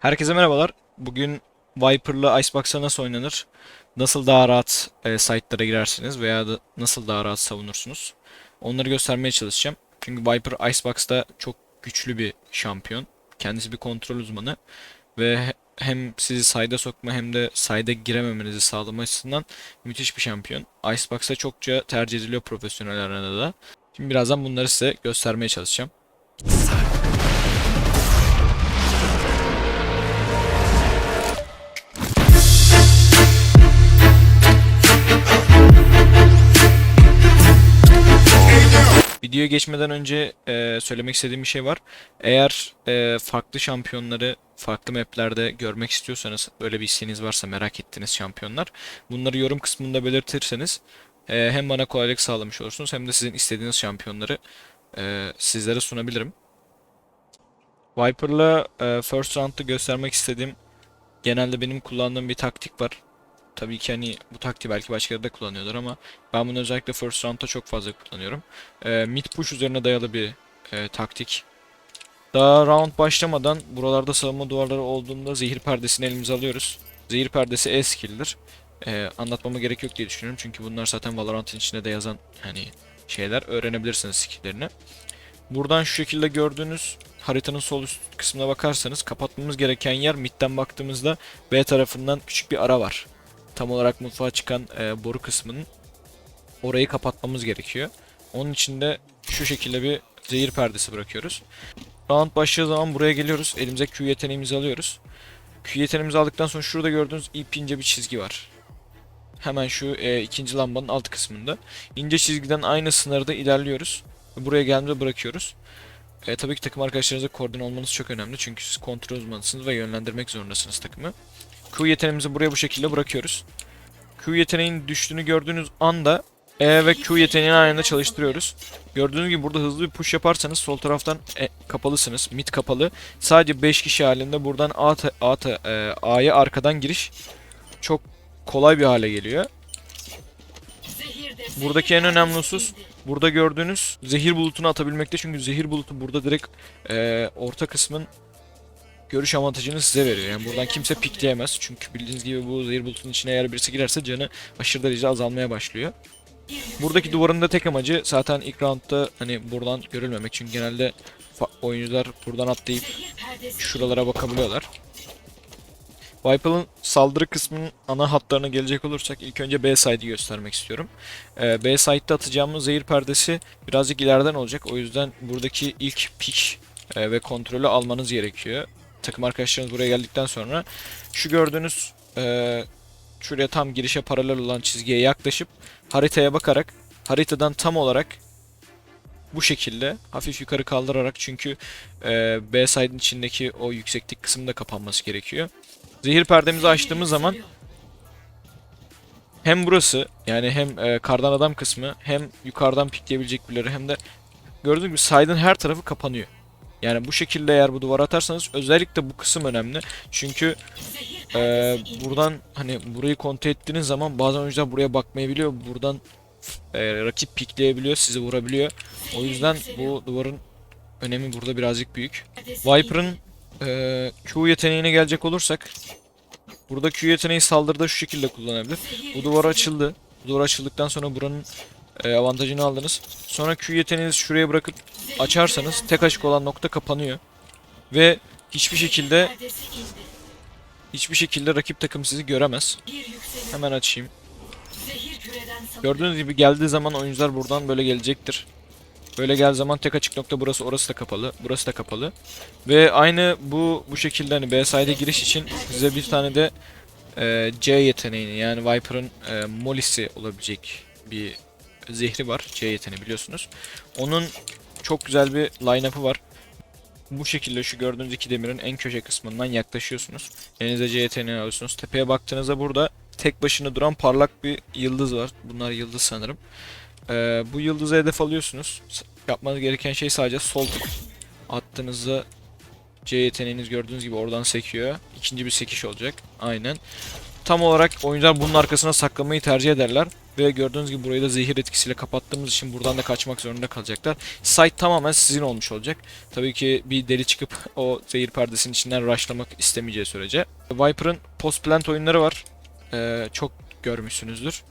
Herkese merhabalar. Bugün Viper'la Icebox'a nasıl oynanır? Nasıl daha rahat e, site'lara girersiniz veya da nasıl daha rahat savunursunuz? Onları göstermeye çalışacağım. Çünkü Viper Icebox'ta çok güçlü bir şampiyon. Kendisi bir kontrol uzmanı ve he- hem sizi side'a sokma hem de side'a girememenizi sağlama açısından müthiş bir şampiyon. Icebox'ta çokça tercih ediliyor profesyonel arenada da. Şimdi birazdan bunları size göstermeye çalışacağım. Videoya geçmeden önce e, söylemek istediğim bir şey var. Eğer e, farklı şampiyonları farklı maplerde görmek istiyorsanız, böyle bir isteğiniz varsa merak ettiğiniz şampiyonlar, bunları yorum kısmında belirtirseniz e, hem bana kolaylık sağlamış olursunuz hem de sizin istediğiniz şampiyonları e, sizlere sunabilirim. Viper'la e, First Round'da göstermek istediğim genelde benim kullandığım bir taktik var. Tabii ki hani bu taktiği belki başkaları da kullanıyorlar ama ben bunu özellikle First Round'da çok fazla kullanıyorum. E, mid push üzerine dayalı bir e, taktik. Daha round başlamadan buralarda savunma duvarları olduğunda zehir perdesini elimize alıyoruz. Zehir perdesi E skill'dir. E, anlatmama gerek yok diye düşünüyorum çünkü bunlar zaten Valorant'ın içinde de yazan hani şeyler öğrenebilirsiniz skill'lerini. Buradan şu şekilde gördüğünüz haritanın sol üst kısmına bakarsanız kapatmamız gereken yer midden baktığımızda B tarafından küçük bir ara var. Tam olarak mutfağa çıkan e, boru kısmının orayı kapatmamız gerekiyor. Onun için de şu şekilde bir zehir perdesi bırakıyoruz. Round başladığı zaman buraya geliyoruz. Elimize Q yeteneğimizi alıyoruz. Q yeteneğimizi aldıktan sonra şurada gördüğünüz ip ince bir çizgi var. Hemen şu e, ikinci lambanın alt kısmında. İnce çizgiden aynı sınırda ilerliyoruz. Buraya geldiğimizde bırakıyoruz. E, tabii ki takım arkadaşlarınızla koordine olmanız çok önemli. Çünkü siz kontrol uzmanısınız ve yönlendirmek zorundasınız takımı. Q yeteneğimizi buraya bu şekilde bırakıyoruz. Q yeteneğinin düştüğünü gördüğünüz anda E ve Q yeteneğini aynı anda çalıştırıyoruz. Gördüğünüz gibi burada hızlı bir push yaparsanız sol taraftan e, kapalısınız. Mid kapalı. Sadece 5 kişi halinde buradan A, A, e, arkadan giriş çok kolay bir hale geliyor. Buradaki en önemli husus burada gördüğünüz zehir bulutunu atabilmekte. Çünkü zehir bulutu burada direkt e, orta kısmın görüş avantajını size veriyor. Yani buradan kimse pikleyemez. Çünkü bildiğiniz gibi bu zehir bulutunun içine eğer birisi girerse canı aşırı derece azalmaya başlıyor. Buradaki duvarın da tek amacı zaten ilk roundda hani buradan görülmemek. Çünkü genelde oyuncular buradan atlayıp şuralara bakabiliyorlar. Viper'ın saldırı kısmının ana hatlarına gelecek olursak ilk önce B side'i göstermek istiyorum. Ee, B side'de atacağımız zehir perdesi birazcık ileriden olacak. O yüzden buradaki ilk pick e, ve kontrolü almanız gerekiyor. Takım arkadaşlarınız buraya geldikten sonra şu gördüğünüz e, şuraya tam girişe paralel olan çizgiye yaklaşıp haritaya bakarak haritadan tam olarak bu şekilde hafif yukarı kaldırarak çünkü e, B side'in içindeki o yükseklik kısmında kapanması gerekiyor. Zehir perdemizi açtığımız zaman hem burası yani hem e, kardan adam kısmı hem yukarıdan pikleyebilecek birileri hem de gördüğünüz gibi side'ın her tarafı kapanıyor. Yani bu şekilde eğer bu duvara atarsanız özellikle bu kısım önemli. Çünkü e, buradan hani burayı kontrol ettiğiniz zaman bazen oyuncular buraya bakmayabiliyor. Buradan e, rakip pikleyebiliyor, sizi vurabiliyor. O yüzden bu duvarın önemi burada birazcık büyük. Viper'ın e, Q yeteneğine gelecek olursak burada Q yeteneği saldırıda şu şekilde kullanabilir. Bu duvar açıldı. Bu duvar açıldıktan sonra buranın e, avantajını aldınız. Sonra Q yeteneğinizi şuraya bırakıp açarsanız tek açık olan nokta kapanıyor. Ve hiçbir şekilde hiçbir şekilde rakip takım sizi göremez. Hemen açayım. Gördüğünüz gibi geldiği zaman oyuncular buradan böyle gelecektir. Böyle geldiği zaman tek açık nokta burası orası da kapalı. Burası da kapalı. Ve aynı bu bu şekilde hani B side'e giriş için size bir tane de e, C yeteneğini yani Viper'ın e, Molly'si olabilecek bir zehri var. C yeteneği biliyorsunuz. Onun çok güzel bir line-up'ı var. Bu şekilde şu gördüğünüz iki demirin en köşe kısmından yaklaşıyorsunuz. Elinize C yeteneğini alıyorsunuz. Tepeye baktığınızda burada tek başına duran parlak bir yıldız var. Bunlar yıldız sanırım. Ee, bu yıldızı hedef alıyorsunuz. Yapmanız gereken şey sadece sol attığınızda C yeteneğiniz gördüğünüz gibi oradan sekiyor. İkinci bir sekiş olacak. Aynen. Tam olarak oyuncular bunun arkasına saklamayı tercih ederler. Ve gördüğünüz gibi burayı da zehir etkisiyle kapattığımız için buradan da kaçmak zorunda kalacaklar. Site tamamen sizin olmuş olacak. Tabii ki bir deli çıkıp o zehir perdesinin içinden rushlamak istemeyeceği sürece. Viper'ın post plant oyunları var. Ee, çok görmüşsünüzdür.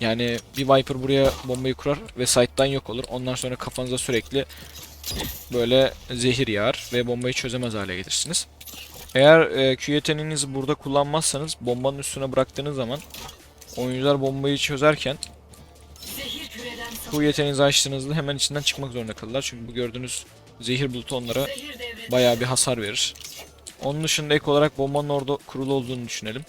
Yani bir Viper buraya bombayı kurar ve site'dan yok olur. Ondan sonra kafanıza sürekli böyle zehir yağar ve bombayı çözemez hale gelirsiniz. Eğer e, Q yeteneğinizi burada kullanmazsanız bombanın üstüne bıraktığınız zaman oyuncular bombayı çözerken Q yeteneğinizi açtığınızda hemen içinden çıkmak zorunda kalırlar. Çünkü bu gördüğünüz zehir bulutu onlara bayağı bir hasar verir. Onun dışında ek olarak bombanın orada kurulu olduğunu düşünelim.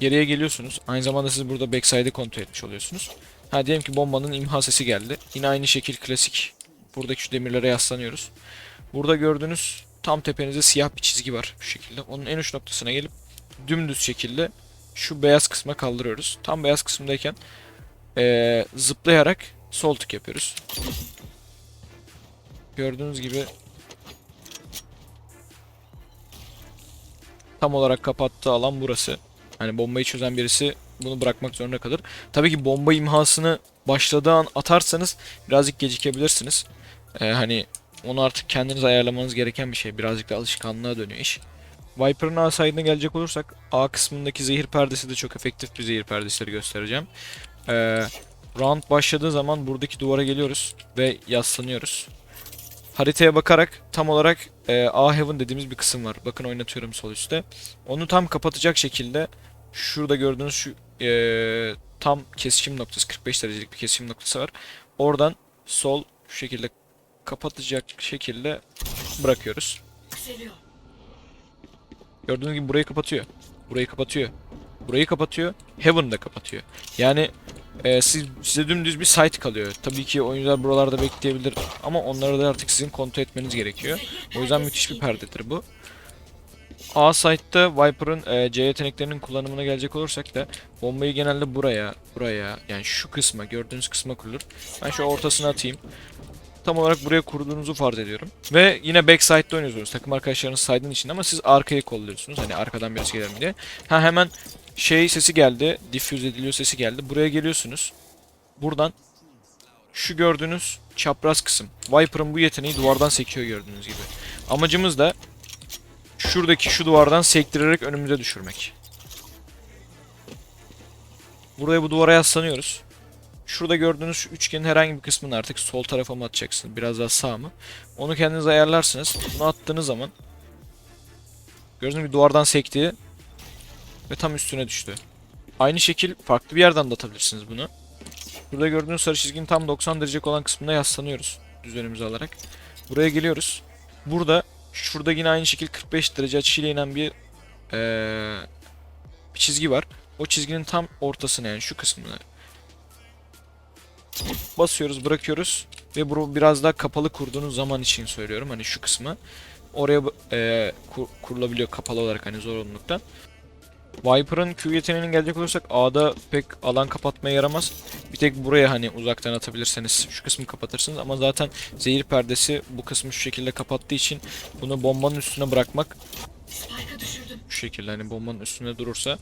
Geriye geliyorsunuz. Aynı zamanda siz burada backside'ı kontrol etmiş oluyorsunuz. Ha diyelim ki bombanın imha sesi geldi. Yine aynı şekil klasik. Buradaki şu demirlere yaslanıyoruz. Burada gördüğünüz tam tepenizde siyah bir çizgi var şu şekilde. Onun en uç noktasına gelip dümdüz şekilde şu beyaz kısma kaldırıyoruz. Tam beyaz kısımdayken eee, zıplayarak sol tık yapıyoruz. Gördüğünüz gibi tam olarak kapattığı alan burası. Hani bombayı çözen birisi bunu bırakmak zorunda kalır. Tabii ki bomba imhasını başladığı an atarsanız birazcık gecikebilirsiniz. Ee, hani onu artık kendiniz ayarlamanız gereken bir şey. Birazcık da alışkanlığa dönüyor iş. Viper'ın A side'ına gelecek olursak A kısmındaki zehir perdesi de çok efektif bir zehir perdesileri göstereceğim. Ee, round başladığı zaman buradaki duvara geliyoruz ve yaslanıyoruz. Haritaya bakarak tam olarak e, A Heaven dediğimiz bir kısım var. Bakın oynatıyorum sol üstte. Onu tam kapatacak şekilde şurada gördüğünüz şu e, tam kesişim noktası 45 derecelik bir kesişim noktası var. Oradan sol şu şekilde kapatacak şekilde bırakıyoruz. Gördüğünüz gibi burayı kapatıyor. Burayı kapatıyor. Burayı kapatıyor. Heaven'ı da kapatıyor. Yani e, siz, size dümdüz bir site kalıyor. Tabii ki oyuncular buralarda bekleyebilir ama onları da artık sizin kontrol etmeniz gerekiyor. O yüzden müthiş bir perdedir bu. A site'da Viper'ın e, C yeteneklerinin kullanımına gelecek olursak da bombayı genelde buraya, buraya yani şu kısma, gördüğünüz kısma kurulur. Ben şu ortasına atayım. Tam olarak buraya kurduğunuzu farz ediyorum. Ve yine backside'da oynuyorsunuz. Takım arkadaşlarınız side'ın içinde ama siz arkayı kolluyorsunuz. Hani arkadan birisi gelir mi diye. Ha hemen şey sesi geldi. Diffuse ediliyor sesi geldi. Buraya geliyorsunuz. Buradan şu gördüğünüz çapraz kısım. Viper'ın bu yeteneği duvardan sekiyor gördüğünüz gibi. Amacımız da şuradaki şu duvardan sektirerek önümüze düşürmek. Buraya bu duvara yaslanıyoruz. Şurada gördüğünüz üçgenin herhangi bir kısmını artık sol tarafa mı atacaksınız? Biraz daha sağ mı? Onu kendiniz ayarlarsınız. Bunu attığınız zaman gördüğünüz gibi duvardan sekti ve tam üstüne düştü. Aynı şekil farklı bir yerden de atabilirsiniz bunu. Burada gördüğünüz sarı çizginin tam 90 derece olan kısmına yaslanıyoruz. Düz önümüze alarak. Buraya geliyoruz. Burada şurada yine aynı şekil 45 derece açıyla inen bir eee, bir çizgi var. O çizginin tam ortasına yani şu kısmına basıyoruz, bırakıyoruz ve bu biraz daha kapalı kurduğunuz zaman için söylüyorum. Hani şu kısmı oraya eee, kur- kurulabiliyor kapalı olarak hani zorunluluktan. Viper'ın Q yeteneğine gelecek olursak A'da pek alan kapatmaya yaramaz. Bir tek buraya hani uzaktan atabilirseniz şu kısmı kapatırsınız ama zaten zehir perdesi bu kısmı şu şekilde kapattığı için bunu bombanın üstüne bırakmak şu şekilde hani bombanın üstüne durursa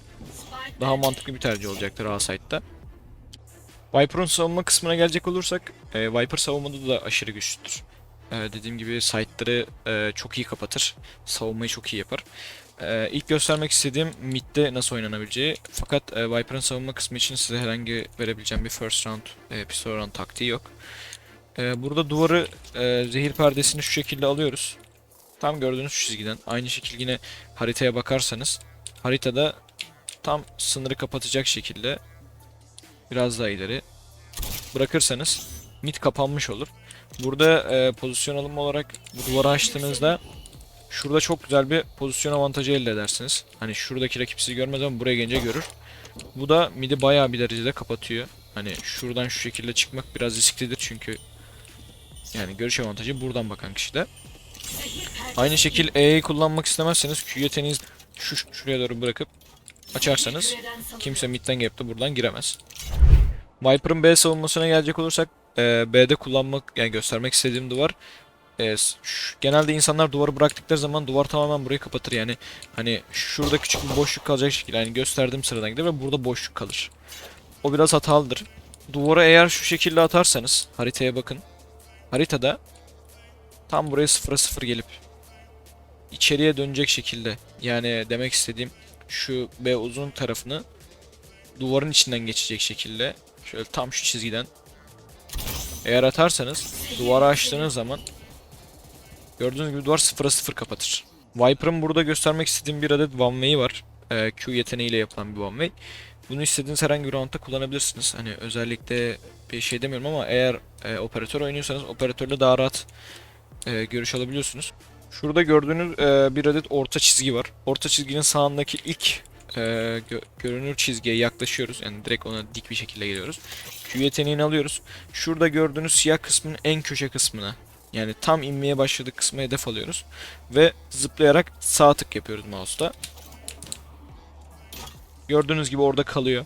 daha mantıklı bir tercih olacaktır A site'da. Viper'ın savunma kısmına gelecek olursak e, Viper savunmada da aşırı güçlüdür. E, dediğim gibi site'ları e, çok iyi kapatır. Savunmayı çok iyi yapar. E, ilk göstermek istediğim midde nasıl oynanabileceği. Fakat e, Viper'ın savunma kısmı için size herhangi verebileceğim bir first round, e, pistol round taktiği yok. E, burada duvarı e, zehir perdesini şu şekilde alıyoruz. Tam gördüğünüz şu çizgiden. Aynı şekilde yine haritaya bakarsanız haritada tam sınırı kapatacak şekilde biraz daha ileri bırakırsanız mid kapanmış olur. Burada e, pozisyon alımı olarak bu duvarı açtığınızda şurada çok güzel bir pozisyon avantajı elde edersiniz. Hani şuradaki rakip sizi görmez ama buraya gelince görür. Bu da mid'i bayağı bir derecede kapatıyor. Hani şuradan şu şekilde çıkmak biraz risklidir çünkü yani görüş avantajı buradan bakan kişide. Aynı şekil E'yi kullanmak istemezseniz Q yeteneğiniz şu şuraya doğru bırakıp açarsanız kimse midden de buradan giremez. Viper'ın B savunmasına gelecek olursak e, B'de kullanmak yani göstermek istediğim duvar e, şu- genelde insanlar duvarı bıraktıkları zaman duvar tamamen burayı kapatır yani hani şurada küçük bir boşluk kalacak şekilde yani gösterdiğim sıradan gider ve burada boşluk kalır. O biraz hatalıdır. Duvara eğer şu şekilde atarsanız haritaya bakın. Haritada tam buraya sıfıra sıfır gelip içeriye dönecek şekilde yani demek istediğim şu B uzun tarafını duvarın içinden geçecek şekilde şöyle tam şu çizgiden eğer atarsanız duvarı açtığınız zaman gördüğünüz gibi duvar sıfıra sıfır kapatır. Viper'ın burada göstermek istediğim bir adet one way var. Ee, Q yeteneğiyle yapılan bir one way. Bunu istediğiniz herhangi bir roundda kullanabilirsiniz. Hani özellikle bir şey demiyorum ama eğer e, operatör oynuyorsanız operatörle daha rahat e, görüş alabiliyorsunuz. Şurada gördüğünüz e, bir adet orta çizgi var. Orta çizginin sağındaki ilk e, gö- görünür çizgiye yaklaşıyoruz. Yani direkt ona dik bir şekilde geliyoruz. Q yeteneğini alıyoruz. Şurada gördüğünüz siyah kısmın en köşe kısmına yani tam inmeye başladık kısmı hedef alıyoruz. Ve zıplayarak sağ tık yapıyoruz mouse'da. Gördüğünüz gibi orada kalıyor.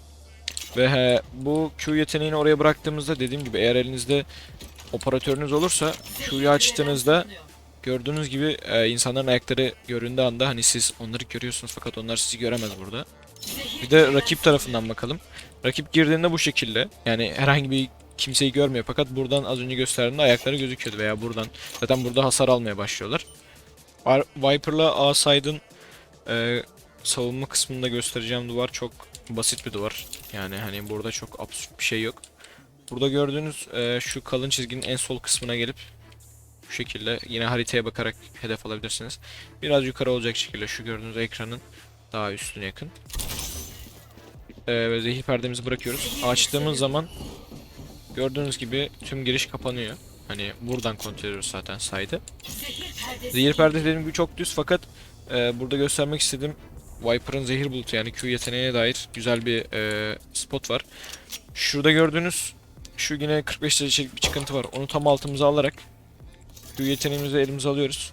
Ve he, bu Q yeteneğini oraya bıraktığımızda dediğim gibi eğer elinizde operatörünüz olursa Q'yu açtığınızda gördüğünüz gibi e, insanların ayakları göründüğü anda hani siz onları görüyorsunuz fakat onlar sizi göremez burada. Bir de rakip tarafından bakalım. Rakip girdiğinde bu şekilde yani herhangi bir kimseyi görmüyor fakat buradan az önce gösterdiğimde ayakları gözüküyordu veya buradan zaten burada hasar almaya başlıyorlar. Ar- Viper'la A side'ın e, savunma kısmında göstereceğim duvar çok basit bir duvar. Yani hani burada çok absürt bir şey yok. Burada gördüğünüz e, şu kalın çizginin en sol kısmına gelip bu şekilde yine haritaya bakarak hedef alabilirsiniz. Biraz yukarı olacak şekilde şu gördüğünüz ekranın daha üstüne yakın. E, ve zehir perdemizi bırakıyoruz. Açtığımız zaman gördüğünüz gibi tüm giriş kapanıyor. Hani buradan kontrol ediyoruz zaten saydı. Zehir perde dediğim gibi çok düz fakat e, burada göstermek istediğim Viper'ın zehir bulutu yani Q yeteneğine dair güzel bir e, spot var. Şurada gördüğünüz şu yine 45 derecelik bir çıkıntı var. Onu tam altımıza alarak Q yeteneğimizi elimize alıyoruz.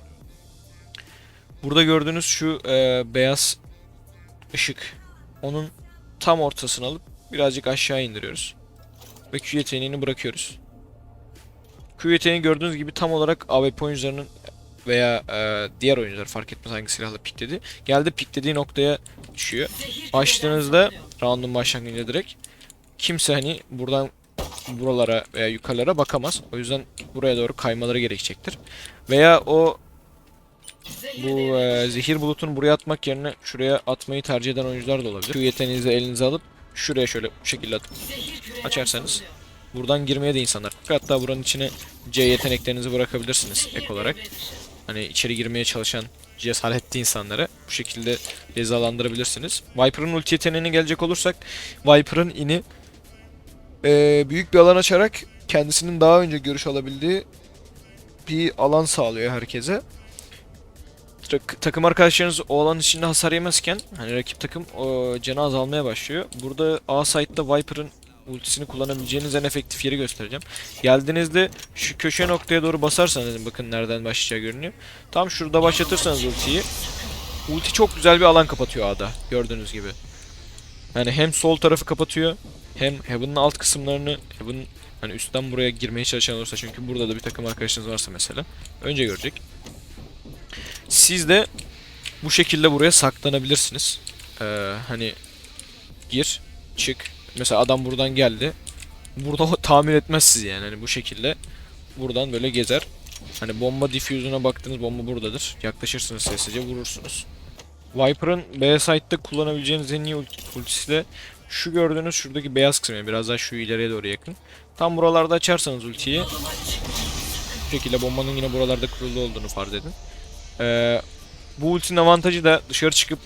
Burada gördüğünüz şu e, beyaz ışık. Onun tam ortasını alıp birazcık aşağı indiriyoruz. Ve Q yeteneğini bırakıyoruz. Q yeteneği gördüğünüz gibi tam olarak AWP oyuncularının veya e, diğer oyuncular fark etmez hangi silahla pikledi. Geldi piklediği noktaya düşüyor. Açtığınızda round'un başlangıcında direkt kimse hani buradan buralara veya yukarılara bakamaz. O yüzden buraya doğru kaymaları gerekecektir. Veya o bu e, zehir bulutunu buraya atmak yerine şuraya atmayı tercih eden oyuncular da olabilir. Şu yeteneğinizi elinize alıp şuraya şöyle bu şekilde atıp açarsanız buradan girmeye de insanlar. Hatta buranın içine C yeteneklerinizi bırakabilirsiniz ek olarak. Hani içeri girmeye çalışan cesaretli insanları bu şekilde cezalandırabilirsiniz. Viper'ın ulti yeteneğine gelecek olursak Viper'ın ini eee, büyük bir alan açarak kendisinin daha önce görüş alabildiği bir alan sağlıyor herkese. Tak- takım arkadaşlarınız o alan içinde hasar yemezken hani rakip takım o canı azalmaya başlıyor. Burada A site'da Viper'ın ultisini kullanabileceğiniz en efektif yeri göstereceğim. Geldiğinizde şu köşe noktaya doğru basarsanız bakın nereden başlayacağı görünüyor. Tam şurada başlatırsanız ultiyi ulti çok güzel bir alan kapatıyor A'da gördüğünüz gibi. Yani hem sol tarafı kapatıyor hem Heaven'ın alt kısımlarını Heaven hani üstten buraya girmeye çalışan olursa çünkü burada da bir takım arkadaşınız varsa mesela önce görecek. Siz de bu şekilde buraya saklanabilirsiniz. Ee, hani gir, çık. Mesela adam buradan geldi. Burada o tahmin etmez sizi yani hani bu şekilde buradan böyle gezer. Hani bomba diffuse'una baktığınız bomba buradadır. Yaklaşırsınız sessizce vurursunuz. Viper'ın B site'de kullanabileceğiniz en iyi ulti- ultisi de şu gördüğünüz şuradaki beyaz kısım yani biraz daha şu ileriye doğru yakın. Tam buralarda açarsanız ultiyi bu şekilde bombanın yine buralarda kurulu olduğunu farz edin. Ee, bu ultinin avantajı da dışarı çıkıp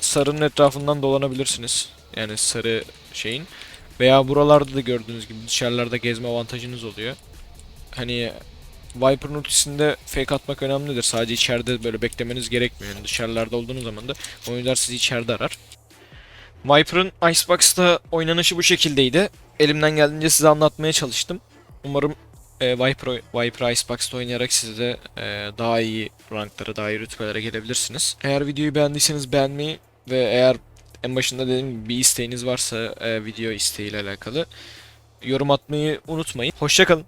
sarının etrafından dolanabilirsiniz. Yani sarı şeyin. Veya buralarda da gördüğünüz gibi dışarılarda gezme avantajınız oluyor. Hani Viper'ın ultisinde fake atmak önemlidir. Sadece içeride böyle beklemeniz gerekmiyor. Yani dışarılarda olduğunuz zaman da oyuncular sizi içeride arar. Viper'ın Icebox'ta oynanışı bu şekildeydi. Elimden geldiğince size anlatmaya çalıştım. Umarım e, Viper, Viper Icebox'ta oynayarak siz de e, daha iyi ranklara, daha iyi rütbelere gelebilirsiniz. Eğer videoyu beğendiyseniz beğenmeyi ve eğer en başında dediğim gibi bir isteğiniz varsa e, video isteğiyle alakalı yorum atmayı unutmayın. Hoşçakalın.